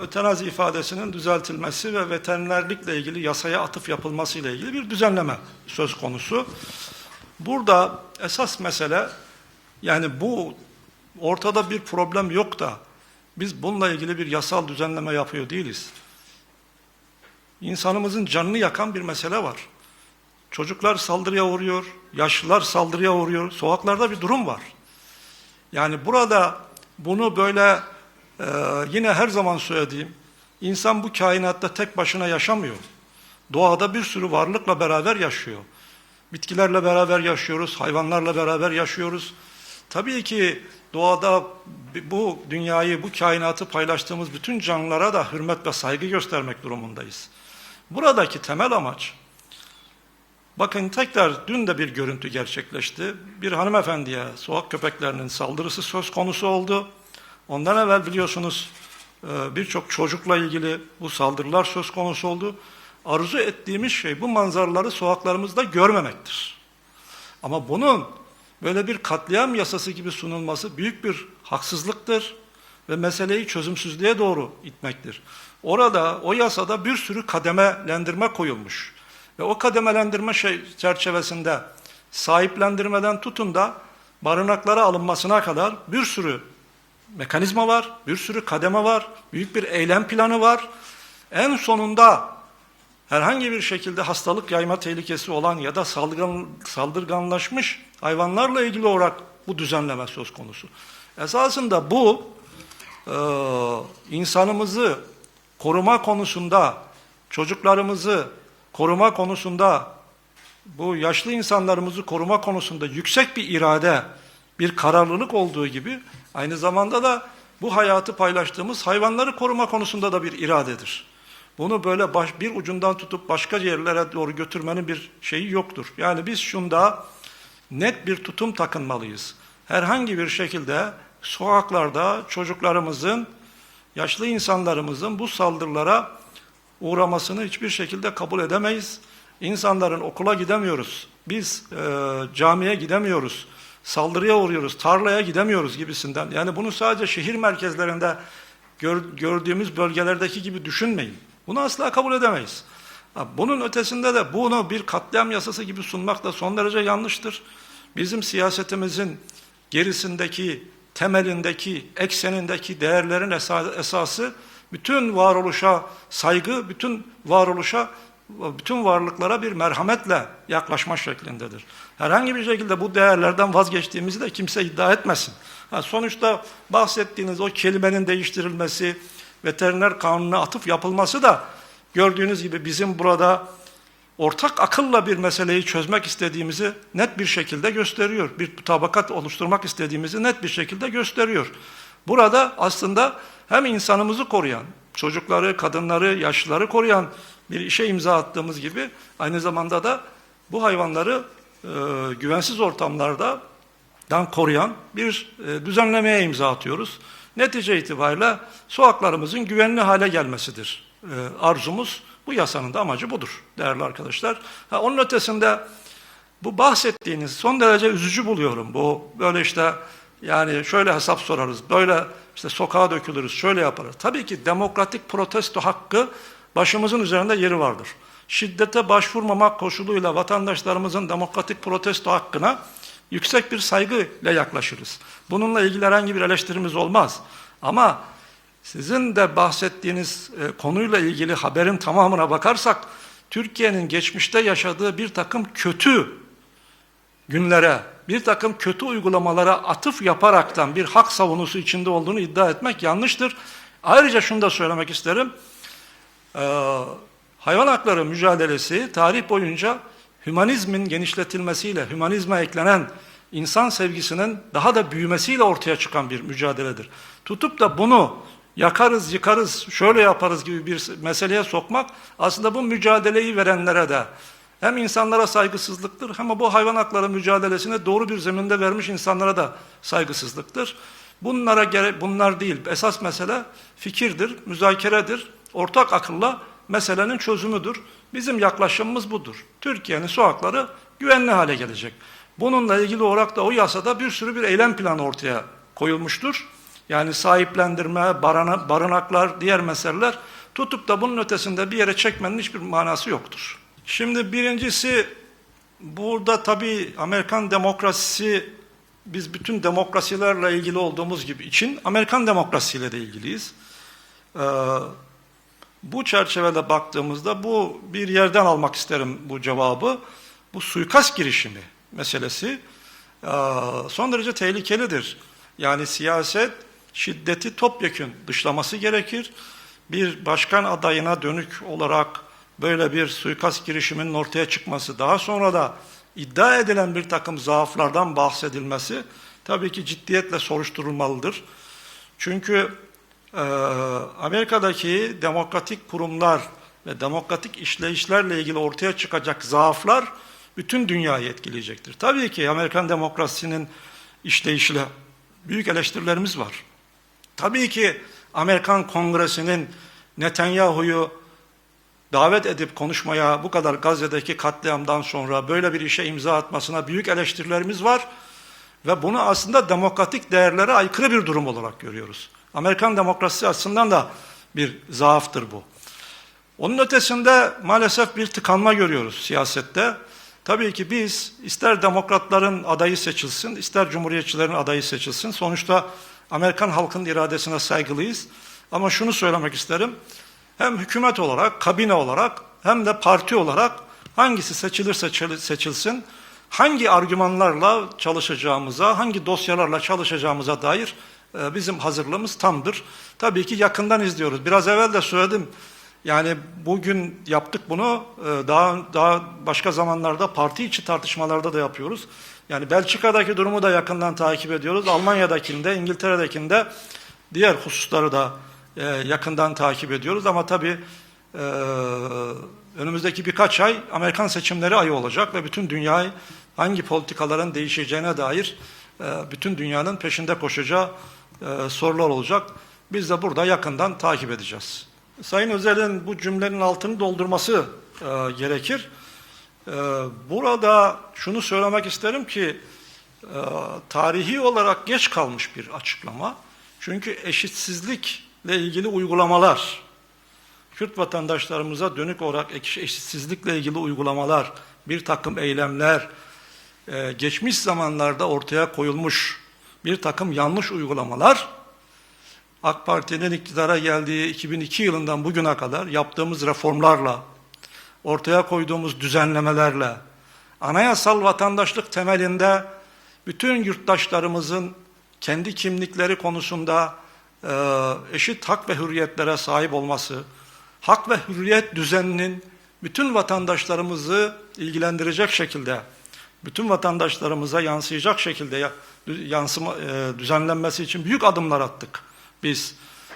ötenazi ifadesinin düzeltilmesi ve veterinerlikle ilgili yasaya atıf yapılması ile ilgili bir düzenleme söz konusu. Burada esas mesele yani bu ortada bir problem yok da biz bununla ilgili bir yasal düzenleme yapıyor değiliz. İnsanımızın canını yakan bir mesele var. Çocuklar saldırıya uğruyor, yaşlılar saldırıya uğruyor, sokaklarda bir durum var. Yani burada bunu böyle e, yine her zaman söylediğim, insan bu kainatta tek başına yaşamıyor. Doğada bir sürü varlıkla beraber yaşıyor. Bitkilerle beraber yaşıyoruz, hayvanlarla beraber yaşıyoruz. Tabii ki doğada bu dünyayı, bu kainatı paylaştığımız bütün canlılara da hürmet ve saygı göstermek durumundayız. Buradaki temel amaç, bakın tekrar dün de bir görüntü gerçekleşti. Bir hanımefendiye sokak köpeklerinin saldırısı söz konusu oldu. Ondan evvel biliyorsunuz e, birçok çocukla ilgili bu saldırılar söz konusu oldu. Arzu ettiğimiz şey bu manzaraları sokaklarımızda görmemektir. Ama bunun böyle bir katliam yasası gibi sunulması büyük bir haksızlıktır ve meseleyi çözümsüzlüğe doğru itmektir. Orada o yasada bir sürü kademelendirme koyulmuş. Ve o kademelendirme şey çerçevesinde sahiplendirmeden tutun da barınaklara alınmasına kadar bir sürü mekanizma var, bir sürü kademe var, büyük bir eylem planı var. En sonunda herhangi bir şekilde hastalık yayma tehlikesi olan ya da saldırgan, saldırganlaşmış hayvanlarla ilgili olarak bu düzenleme söz konusu. Esasında bu e, insanımızı koruma konusunda, çocuklarımızı koruma konusunda, bu yaşlı insanlarımızı koruma konusunda yüksek bir irade, bir kararlılık olduğu gibi aynı zamanda da bu hayatı paylaştığımız hayvanları koruma konusunda da bir iradedir. Bunu böyle baş, bir ucundan tutup başka yerlere doğru götürmenin bir şeyi yoktur. Yani biz şunda net bir tutum takınmalıyız. Herhangi bir şekilde sokaklarda çocuklarımızın, yaşlı insanlarımızın bu saldırılara uğramasını hiçbir şekilde kabul edemeyiz. İnsanların okula gidemiyoruz, biz e, camiye gidemiyoruz, saldırıya uğruyoruz, tarlaya gidemiyoruz gibisinden. Yani bunu sadece şehir merkezlerinde gör, gördüğümüz bölgelerdeki gibi düşünmeyin. Bunu asla kabul edemeyiz. Bunun ötesinde de bunu bir katliam yasası gibi sunmak da son derece yanlıştır. Bizim siyasetimizin gerisindeki, temelindeki, eksenindeki değerlerin esası bütün varoluşa saygı, bütün varoluşa, bütün varlıklara bir merhametle yaklaşma şeklindedir. Herhangi bir şekilde bu değerlerden vazgeçtiğimizi de kimse iddia etmesin. Ha, sonuçta bahsettiğiniz o kelimenin değiştirilmesi, veteriner kanununa atıf yapılması da gördüğünüz gibi bizim burada ortak akılla bir meseleyi çözmek istediğimizi net bir şekilde gösteriyor. Bir tabakat oluşturmak istediğimizi net bir şekilde gösteriyor. Burada aslında hem insanımızı koruyan, çocukları, kadınları, yaşlıları koruyan bir işe imza attığımız gibi aynı zamanda da bu hayvanları e, güvensiz ortamlarda dan koruyan bir e, düzenlemeye imza atıyoruz. Netice itibariyle sokaklarımızın güvenli hale gelmesidir e, arzumuz. Bu yasanın da amacı budur değerli arkadaşlar. Ha, onun ötesinde bu bahsettiğiniz son derece üzücü buluyorum. Bu böyle işte yani şöyle hesap sorarız, böyle işte sokağa dökülürüz, şöyle yaparız. Tabii ki demokratik protesto hakkı başımızın üzerinde yeri vardır. Şiddete başvurmamak koşuluyla vatandaşlarımızın demokratik protesto hakkına yüksek bir saygıyla yaklaşırız. Bununla ilgili herhangi bir eleştirimiz olmaz. Ama sizin de bahsettiğiniz e, konuyla ilgili haberin tamamına bakarsak, Türkiye'nin geçmişte yaşadığı bir takım kötü günlere, bir takım kötü uygulamalara atıf yaparaktan bir hak savunusu içinde olduğunu iddia etmek yanlıştır. Ayrıca şunu da söylemek isterim. Ee, hayvan hakları mücadelesi tarih boyunca hümanizmin genişletilmesiyle, hümanizme eklenen insan sevgisinin daha da büyümesiyle ortaya çıkan bir mücadeledir. Tutup da bunu yakarız, yıkarız, şöyle yaparız gibi bir meseleye sokmak aslında bu mücadeleyi verenlere de hem insanlara saygısızlıktır hem bu hayvan hakları mücadelesine doğru bir zeminde vermiş insanlara da saygısızlıktır. Bunlara gere bunlar değil. Esas mesele fikirdir, müzakeredir. Ortak akılla meselenin çözümüdür. Bizim yaklaşımımız budur. Türkiye'nin sokakları güvenli hale gelecek. Bununla ilgili olarak da o yasada bir sürü bir eylem planı ortaya koyulmuştur. Yani sahiplendirme, barana, barınaklar, diğer meseleler tutup da bunun ötesinde bir yere çekmenin hiçbir manası yoktur. Şimdi birincisi burada tabii Amerikan demokrasisi biz bütün demokrasilerle ilgili olduğumuz gibi için Amerikan demokrasiyle de ilgiliyiz. Ee, bu çerçevede baktığımızda bu bir yerden almak isterim bu cevabı. Bu suikast girişimi meselesi son derece tehlikelidir. Yani siyaset şiddeti topyekün dışlaması gerekir. Bir başkan adayına dönük olarak böyle bir suikast girişiminin ortaya çıkması, daha sonra da iddia edilen bir takım zaaflardan bahsedilmesi tabii ki ciddiyetle soruşturulmalıdır. Çünkü Amerika'daki demokratik kurumlar ve demokratik işleyişlerle ilgili ortaya çıkacak zaaflar bütün dünyayı etkileyecektir. Tabii ki Amerikan demokrasisinin işleyişiyle büyük eleştirilerimiz var. Tabii ki Amerikan Kongresi'nin Netanyahu'yu davet edip konuşmaya bu kadar Gazze'deki katliamdan sonra böyle bir işe imza atmasına büyük eleştirilerimiz var. Ve bunu aslında demokratik değerlere aykırı bir durum olarak görüyoruz. Amerikan demokrasisi açısından da bir zaaftır bu. Onun ötesinde maalesef bir tıkanma görüyoruz siyasette. Tabii ki biz ister demokratların adayı seçilsin, ister cumhuriyetçilerin adayı seçilsin. Sonuçta Amerikan halkının iradesine saygılıyız. Ama şunu söylemek isterim. Hem hükümet olarak, kabine olarak hem de parti olarak hangisi seçilirse seçilsin, hangi argümanlarla çalışacağımıza, hangi dosyalarla çalışacağımıza dair bizim hazırlığımız tamdır. Tabii ki yakından izliyoruz. Biraz evvel de söyledim. Yani bugün yaptık bunu, e, daha daha başka zamanlarda parti içi tartışmalarda da yapıyoruz. Yani Belçika'daki durumu da yakından takip ediyoruz. Almanya'dakinde, İngiltere'dekinde diğer hususları da e, yakından takip ediyoruz. Ama tabii e, önümüzdeki birkaç ay Amerikan seçimleri ayı olacak ve bütün dünyayı hangi politikaların değişeceğine dair bütün dünyanın peşinde koşacağı sorular olacak. Biz de burada yakından takip edeceğiz. Sayın Özel'in bu cümlenin altını doldurması e, gerekir. E, burada şunu söylemek isterim ki e, tarihi olarak geç kalmış bir açıklama. Çünkü eşitsizlikle ilgili uygulamalar, Kürt vatandaşlarımıza dönük olarak eşitsizlikle ilgili uygulamalar, bir takım eylemler, e, geçmiş zamanlarda ortaya koyulmuş bir takım yanlış uygulamalar, AK Parti'nin iktidara geldiği 2002 yılından bugüne kadar yaptığımız reformlarla, ortaya koyduğumuz düzenlemelerle, anayasal vatandaşlık temelinde bütün yurttaşlarımızın kendi kimlikleri konusunda e, eşit hak ve hürriyetlere sahip olması, hak ve hürriyet düzeninin bütün vatandaşlarımızı ilgilendirecek şekilde, bütün vatandaşlarımıza yansıyacak şekilde yansıma, e, düzenlenmesi için büyük adımlar attık biz.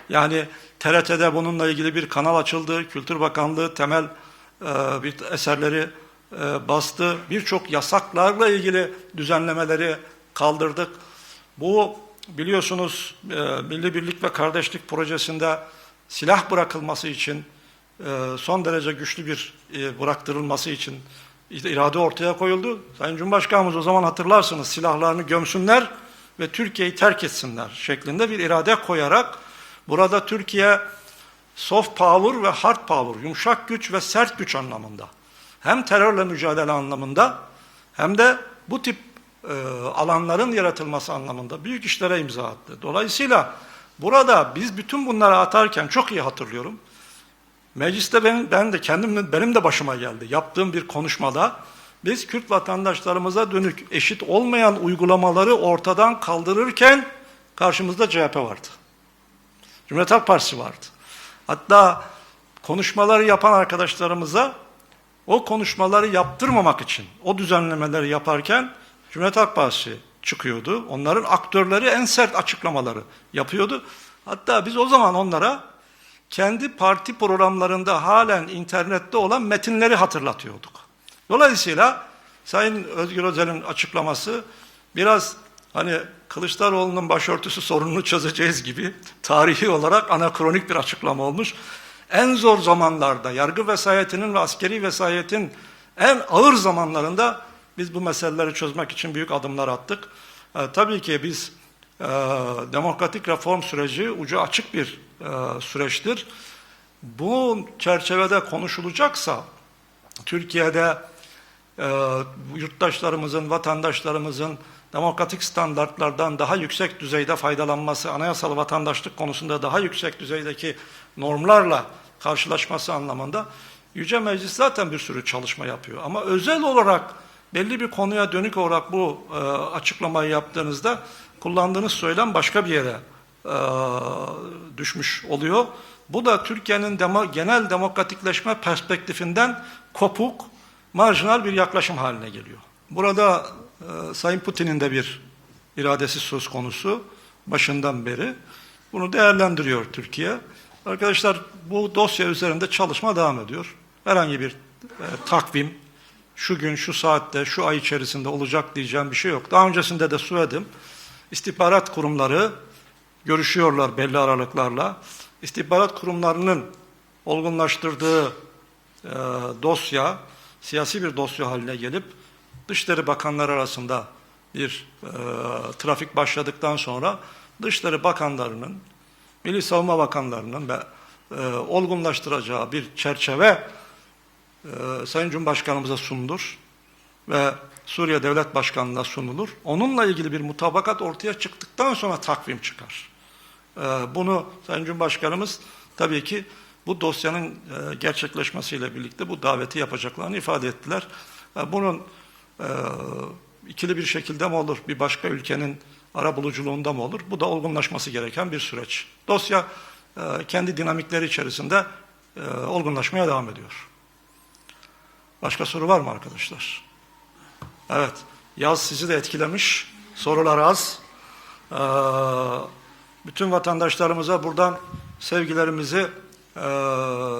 Yani TRT'de bununla ilgili bir kanal açıldı. Kültür Bakanlığı temel e, bir eserleri e, bastı. Birçok yasaklarla ilgili düzenlemeleri kaldırdık. Bu biliyorsunuz Milli Birlik ve Kardeşlik Projesi'nde silah bırakılması için son derece güçlü bir e, bıraktırılması için irade ortaya koyuldu. Sayın Cumhurbaşkanımız o zaman hatırlarsınız silahlarını gömsünler ve Türkiye'yi terk etsinler şeklinde bir irade koyarak burada Türkiye soft power ve hard power, yumuşak güç ve sert güç anlamında hem terörle mücadele anlamında hem de bu tip e, alanların yaratılması anlamında büyük işlere imza attı. Dolayısıyla burada biz bütün bunları atarken çok iyi hatırlıyorum. Mecliste ben, ben de kendim benim de başıma geldi. Yaptığım bir konuşmada biz Kürt vatandaşlarımıza dönük eşit olmayan uygulamaları ortadan kaldırırken karşımızda CHP vardı. Cumhuriyet Halk Partisi vardı. Hatta konuşmaları yapan arkadaşlarımıza o konuşmaları yaptırmamak için o düzenlemeleri yaparken Cumhuriyet Halk Partisi çıkıyordu. Onların aktörleri en sert açıklamaları yapıyordu. Hatta biz o zaman onlara kendi parti programlarında halen internette olan metinleri hatırlatıyorduk. Dolayısıyla Sayın Özgür Özel'in açıklaması biraz hani Kılıçdaroğlu'nun başörtüsü sorununu çözeceğiz gibi tarihi olarak anakronik bir açıklama olmuş. En zor zamanlarda yargı vesayetinin ve askeri vesayetin en ağır zamanlarında biz bu meseleleri çözmek için büyük adımlar attık. Ee, tabii ki biz e, demokratik reform süreci ucu açık bir e, süreçtir. Bu çerçevede konuşulacaksa Türkiye'de e, yurttaşlarımızın, vatandaşlarımızın demokratik standartlardan daha yüksek düzeyde faydalanması, anayasal vatandaşlık konusunda daha yüksek düzeydeki normlarla karşılaşması anlamında Yüce Meclis zaten bir sürü çalışma yapıyor. Ama özel olarak belli bir konuya dönük olarak bu e, açıklamayı yaptığınızda kullandığınız söylem başka bir yere e, düşmüş oluyor. Bu da Türkiye'nin demo, genel demokratikleşme perspektifinden kopuk, marjinal bir yaklaşım haline geliyor. Burada e, Sayın Putin'in de bir iradesi söz konusu başından beri. Bunu değerlendiriyor Türkiye. Arkadaşlar bu dosya üzerinde çalışma devam ediyor. Herhangi bir e, takvim, şu gün, şu saatte, şu ay içerisinde olacak diyeceğim bir şey yok. Daha öncesinde de söyledim. İstihbarat kurumları görüşüyorlar belli aralıklarla. İstihbarat kurumlarının olgunlaştırdığı e, dosya, siyasi bir dosya haline gelip Dışişleri Bakanları arasında bir e, trafik başladıktan sonra Dışişleri Bakanlarının, Milli Savunma Bakanlarının ve e, olgunlaştıracağı bir çerçeve e, Sayın Cumhurbaşkanımıza sunulur ve Suriye Devlet Başkanlığı'na sunulur. Onunla ilgili bir mutabakat ortaya çıktıktan sonra takvim çıkar. E, bunu Sayın Cumhurbaşkanımız tabii ki bu dosyanın e, gerçekleşmesiyle birlikte bu daveti yapacaklarını ifade ettiler. E, bunun e, ikili bir şekilde mi olur, bir başka ülkenin ara buluculuğunda mı olur? Bu da olgunlaşması gereken bir süreç. Dosya e, kendi dinamikleri içerisinde olgunlaşmaya devam ediyor. Başka soru var mı arkadaşlar? Evet, yaz sizi de etkilemiş, sorular az. Ee, bütün vatandaşlarımıza buradan sevgilerimizi, e,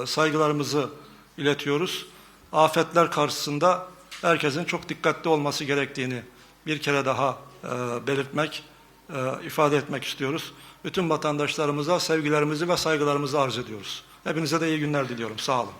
saygılarımızı iletiyoruz. Afetler karşısında herkesin çok dikkatli olması gerektiğini bir kere daha e, belirtmek, e, ifade etmek istiyoruz. Bütün vatandaşlarımıza sevgilerimizi ve saygılarımızı arz ediyoruz. Hepinize de iyi günler diliyorum. Sağ olun.